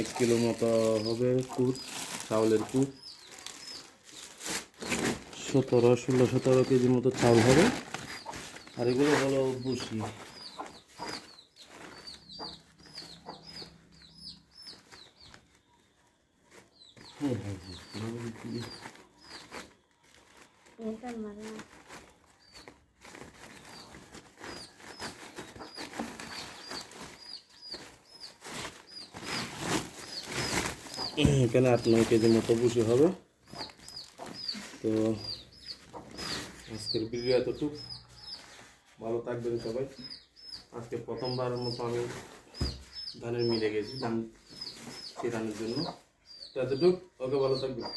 এক কিলো মতো হবে কুট, চাউলের কুট। সতেরো, ষোলো, সতেরো কেজি মতো চাউল হবে। আর এগুলো হলো বুসি হ্যাঁ হ্যাঁ হ্যাঁ এখানে আট নয় কেজি মতো বসে হবে? তো আজকের ভিডিও এতটুক। ভালো থাকবেন সবাই। আজকে প্রথমবার মতো আমি ধানের মিলে গেছি, ধান সে ধানের জন্য এতটুক। ওকে, ভালো থাকবেন।